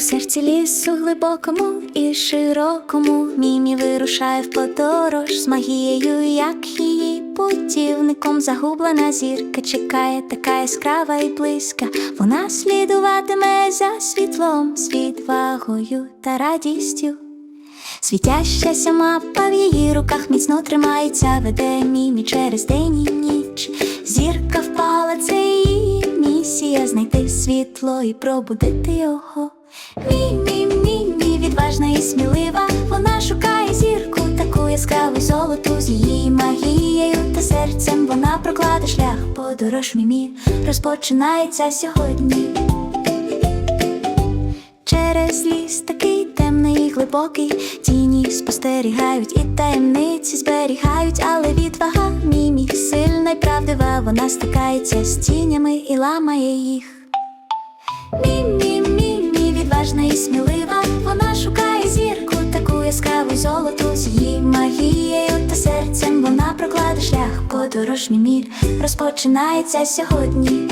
серці лісу глибокому і широкому Мімі вирушає в подорож з магією, як її путівником загублена зірка чекає така яскрава і близька. Вона слідуватиме за світлом, з відвагою та радістю. Світящася мапа в її руках міцно тримається, веде мімі через день і ніч. Зірка впала, це її місія знайти світло і пробудити його. Мімі, мімі, відважна і смілива. Вона шукає зірку, таку яскраву золоту з її магією та серцем. Вона прокладе шлях, подорож мімі розпочинається сьогодні. Через ліс такий темний і глибокий, тіні спостерігають і таємниці зберігають, але відвага мімі сильна й правдива, вона стикається з тінями і ламає їх. Мімі, відважна і смілива, вона шукає зірку, таку яскраву золоту з її магією та серцем. Вона прокладе шлях, подорож мімі розпочинається сьогодні.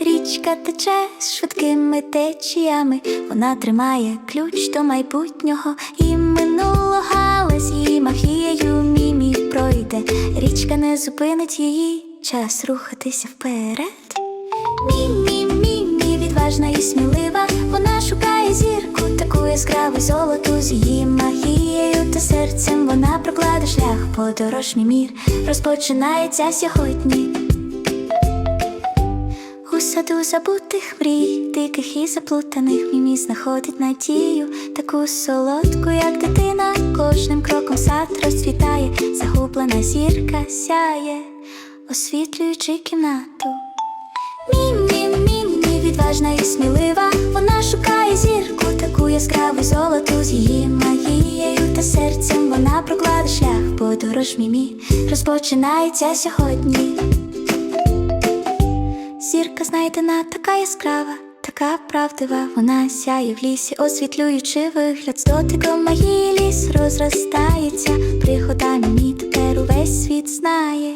Річка тече з швидкими течіями, вона тримає ключ до майбутнього і минулого, з її магією мімі пройде. Річка не зупинить її, час рухатися вперед. Мімі, відважна і смілива, вона шукає зірку, таку яскраву золоту з її магією та серцем. Вона прокладе шлях, подорож мімір розпочинається сьогодні. У саду забутих мрій, диких і заплутаних мімі знаходить надію, таку солодку, як дитина, кожним кроком сад розцвітає, загублена зірка сяє, освітлюючи кімнату. Мімі, смілива, вона шукає зірку, таку яскраву золоту з її магією та серцем. Вона прокладе шлях, подорож мімі розпочинається сьогодні. Зірка знайдена така яскрава, така правдива, вона сяє в лісі, освітлюючи вигляд з дотиком магії ліс розростається, пригода мімі тепер увесь світ знає.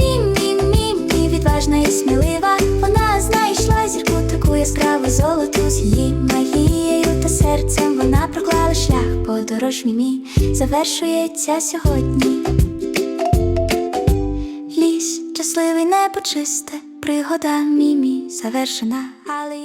Мімі, мімі, відважна і смілива, й золоту з її магією та серцем. Вона проклала шлях, подорож мімі завершується сьогодні. Ліс щасливий небо чисте, пригода мімі завершена, але